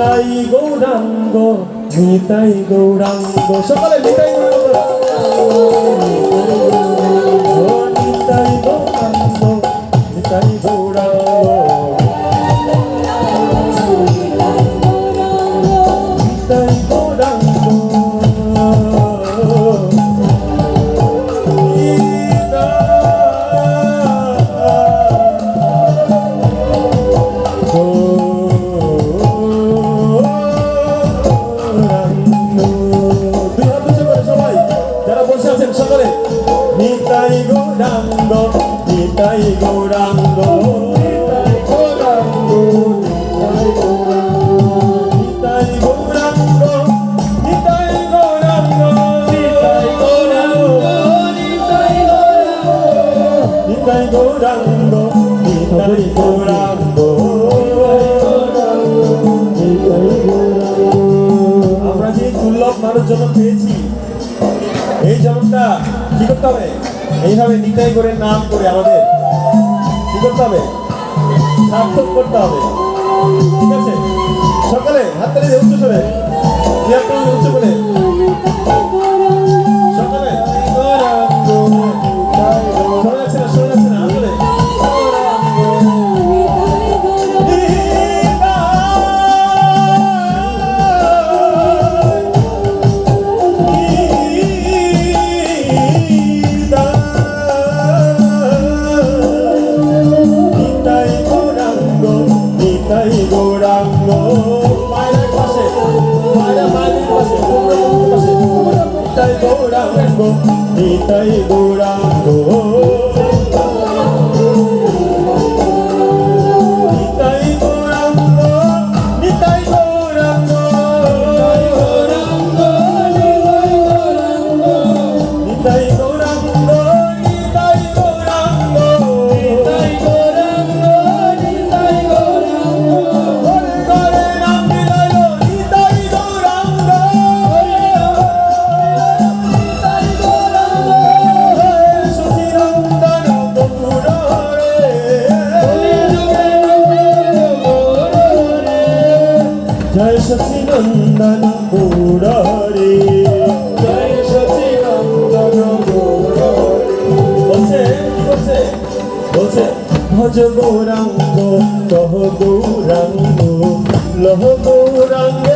নিতাই গৌরাঙ্গ নিতাই গৌরাঙ্গ। সকালে নিতাই গৌরাঙ্গ। গৌরাঙ্গ নিতাই গৌরাঙ্গ আমরা যে দুর্লভ মানব জন্ম পেয়েছি, এই জন্মটা কি করতে হবে? এইভাবে নিতাই করে নাম করে আমাদের কি করতে হবে? সার্থক করতে হবে। ঠিক আছে? সকালে হাত তালি উচ্চ সরে উচ্চ করে তাই গৌরাঙ্গ। পায়রা পাশে পায়রা পায়রা পাশে পাশে। তাই গৌরাঙ্গ নিতাই গৌরাঙ্গ। সজ গৌরাঙ্গ লহ গৌরাঙ্গ লহ গৌরাঙ্গ।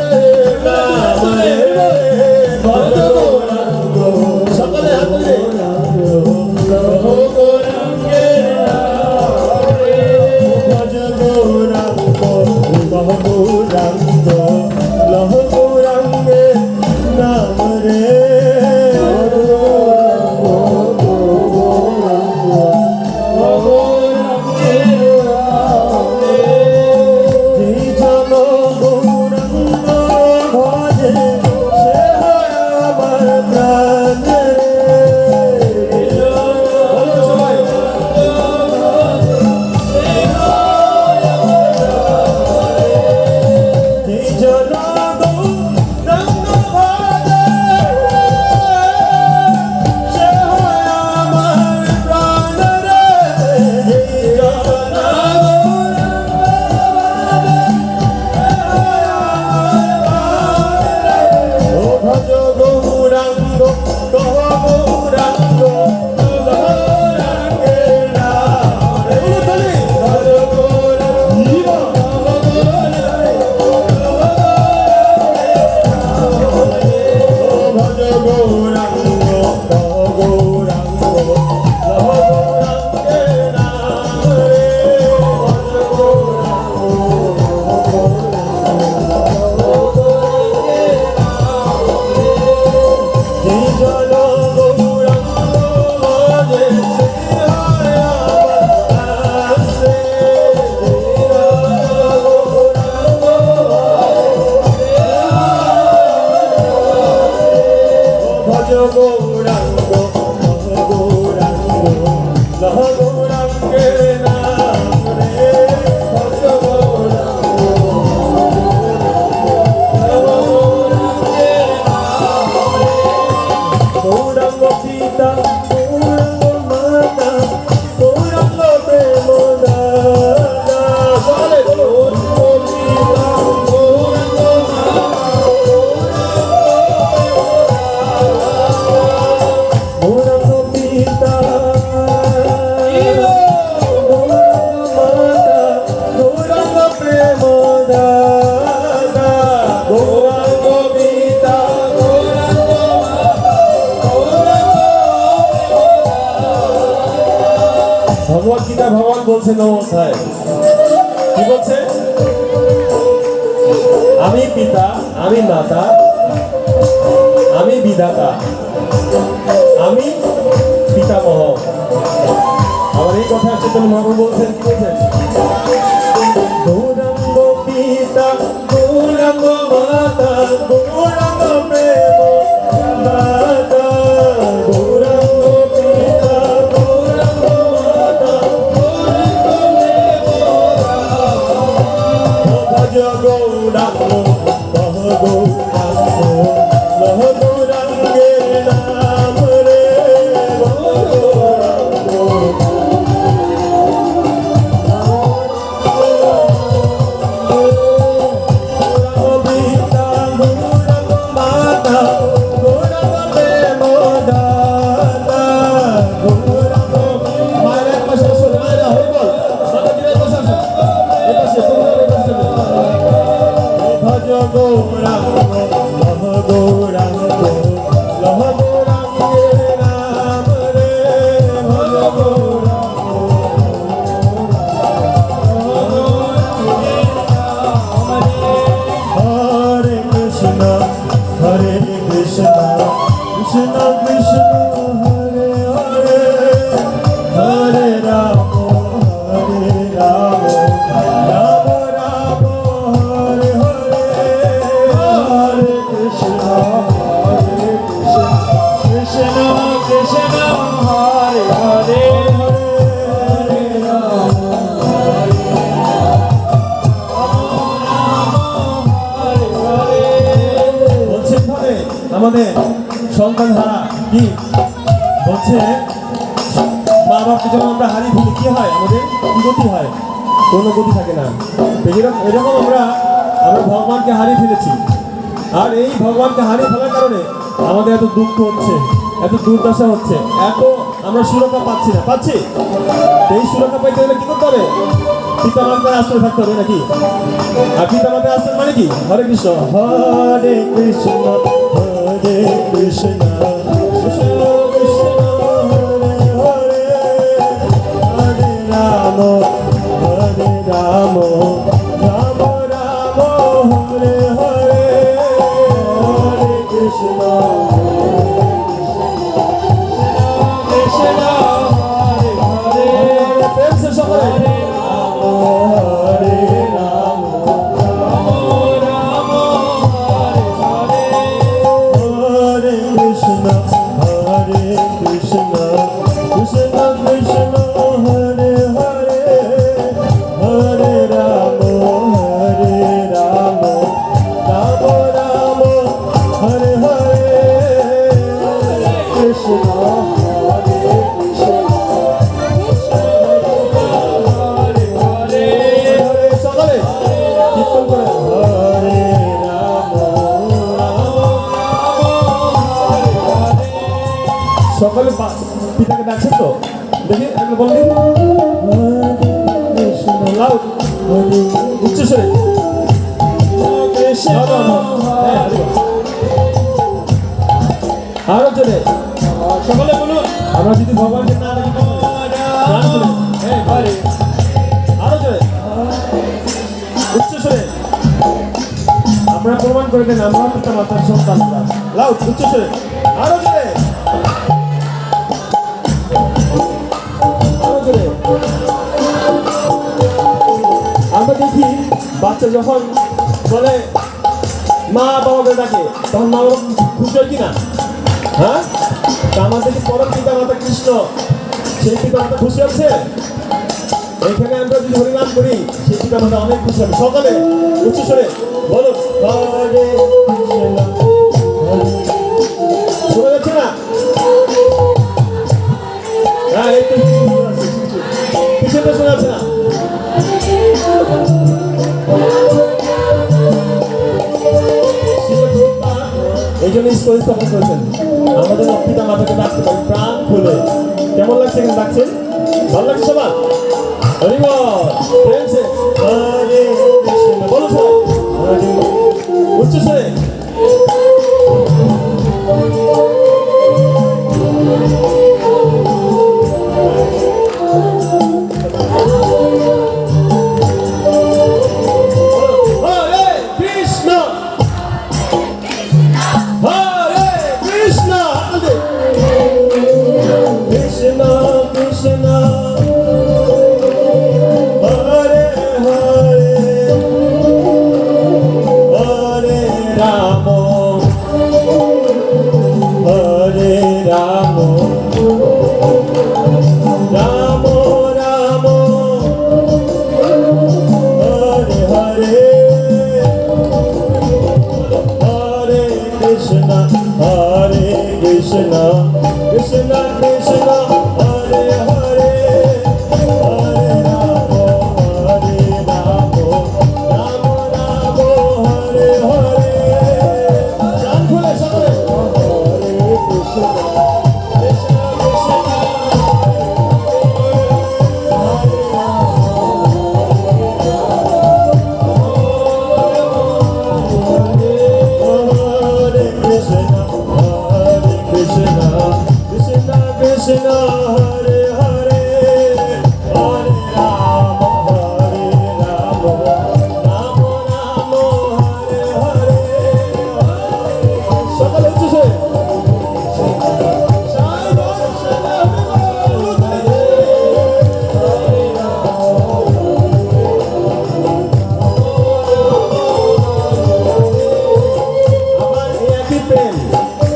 Oh. এরকম এরকম আমরা আমরা ভগবানকে হারিয়ে ফেলেছি। আর এই ভগবানকে হারিয়ে ফেলার কারণে আমাদের এত দুঃখ হচ্ছে, এত দুর্দশা হচ্ছে, এত আমরা সুরক্ষা পাচ্ছি না। পাচ্ছি? এই সুরক্ষা পাইতে গেলে কি করতে হবে? পিতা মাতার আশ্রয় থাকতে হবে নাকি? আর পিতা মাতার আশ্রয় মানে কি? হরে কৃষ্ণ হরে কৃষ্ণ হরে কৃষ্ণ। সকলে পিতাকে ডাকছেন তো? দেখি একবার বলে দিন সকলে বলুন। আমরা যদি ভগবানকে না হ্যাঁ আরও জোরে। উচ্চ প্রমাণ করে দেন আমরা পিতা মাতার সন্তান লাউড উচ্চ স্বরে। আরও জোরে। আমরা দেখি বাচ্চা যখন বলে মা বাবাকে ডাকে তখন মা বাবা খুশি হয় কিনা? হ্যাঁ? আমাদের পরম পিতা মাতা কৃষ্ণ, সেই পিতা মাতা খুশি হচ্ছে এখানে আমরা যদি হরিনাম করি, সেই পিতা মাতা অনেক খুশি হবে। সকালে উচ্চ স্বরে বলো শোনা যাচ্ছে না? হ্যাঁ এই এই জন্য স্কুল স্থাপন করেছেন। আমাদের পিতা মাতাকে ডাকতে পারি। প্রাণ খুলে। কেমন লাগছে এখানে ডাকছেন ভালো লাগছে সবার? বল। সবাই। উচ্চ স্বরে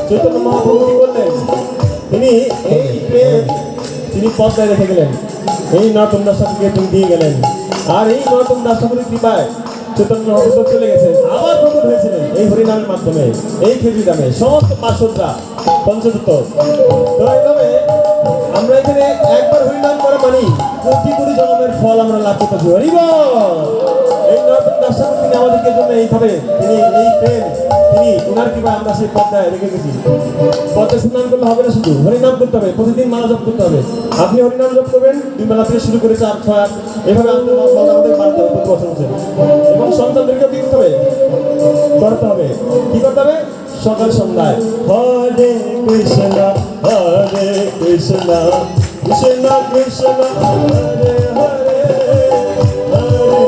চৈতন্য মহাপ্রভু কি বললেন, তিনি এই প্রেম তিনি পদ্মায় রেখে গেলেন। এই নতুন দাসাকে তিনি দিয়ে গেলেন। আর এই নতুন দাসাগুলির কৃপায় চৈতন্য মহাপ্রভু চলে গেছেন। আবার প্রকট হয়েছিলেন এই হরিনামের মাধ্যমে, এই খেজুর দামে। সমস্ত পার্শ্বদরা পঞ্চদত্ত তো এইভাবে আমরা এখানে একবার হরিনাম করা মানি কোটি কোটি জন্মের ফল আমরা লাভ করতে পারি হরিব এই নতুন দাসাকে তিনি আমাদেরকে জন্য এইভাবে তিনি এই প্রেম, তিনি ওনার কিবা আমরা সেই পদ্মায় রেখে গেছি। পদ্মায় স্নান করলে হবে না শুধু, হরিনাম করতে হবে, প্রতিদিন মালা জপ করতে হবে। আপনি হরিনাম জপ করবেন, দুই বেলা থেকে শুরু করে চার, ছয়, আট, এভাবে আমাদের বাড়তে হবে প্রতি বছর। এবং সন্তানদেরকেও কি করতে হবে করতে হবে। কি করতে হবে? সকাল সন্ধ্যায়, হরে কৃষ্ণ হরে কৃষ্ণ কৃষ্ণ কৃষ্ণ, হরে হরে হরে।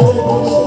Oh,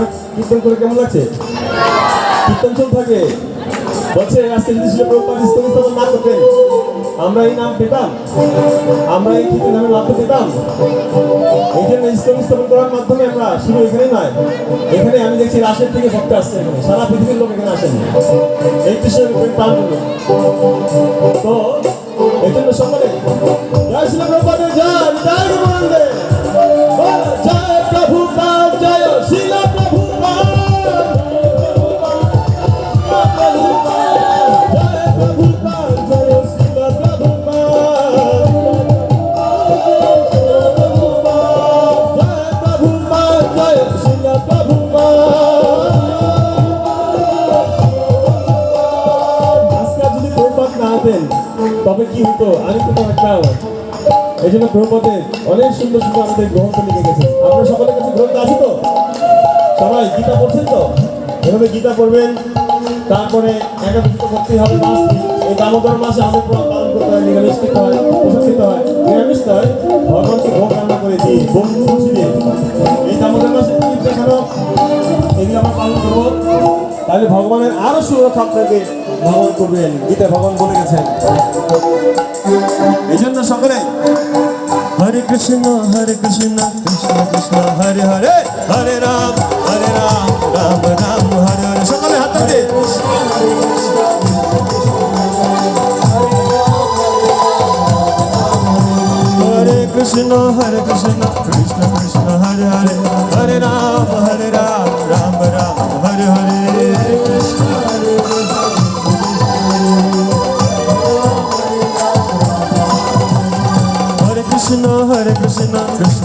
আপনারা কীর্তন করে কেমন লাগছে? কীর্তন চল থাকে বলছে, আজকে যদি ছিল প্রভুপাদ ইস্তম স্থাপন না করতেন আমরা এই নাম পেতাম। আমরা এই কীর্তন নামে লাভ পেতাম। এই জন্য ইস্তম স্থাপন করার মাধ্যমে আমরা শুধু এখানে নয়, এখানে আমি দেখছি রাশের থেকে ভক্ত আসছে এখানে। সারা পৃথিবীর লোক এখানে আসেন। এই কৃষ্ণের পালন তো, এই জন্য সকলে, জয় শ্রী প্রভুপাদের জয় জয় তবে কি হতো? আমি তো থাকতাম এই জন্য প্রভুপাতের অনেক সুন্দর সুন্দর আমাদের গ্রন্থ লিখে গেছে আপনার সকলের কাছে গ্রন্থ আছে তো? সবাই গীতা পড়ছেন তো? এভাবে গীতা পড়বেন, তারপরে একাদশিত করতে হবে মাস। এই দামোদর মাসে আমাদের পালন করতে হয়, নিরামিষ খেতে হয় খেতে হয়। নিরামিষ নয়, ভগবানকে ভোগ রান্না করে দিই ভোগ এই দামোদর মাসে কি দেখানো এগুলো আমরা পালন করব। তাহলে ভগবানের আরও সুরক্ষা আপনাকে ভগবান করবেন, গীতা ভগবান বলে গেছেন। এই জন্য সকলে, হরে কৃষ্ণ হরে কৃষ্ণ কৃষ্ণ কৃষ্ণ, হরে হরে হরে রাম হরে রাম রাম রাম, হরে হরে। সকলে হাত তাতে হরে কৃষ্ণ হরে কৃষ্ণ কৃষ্ণ কৃষ্ণ, হরে হরে।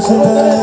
কৃষ্ণ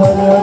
হরে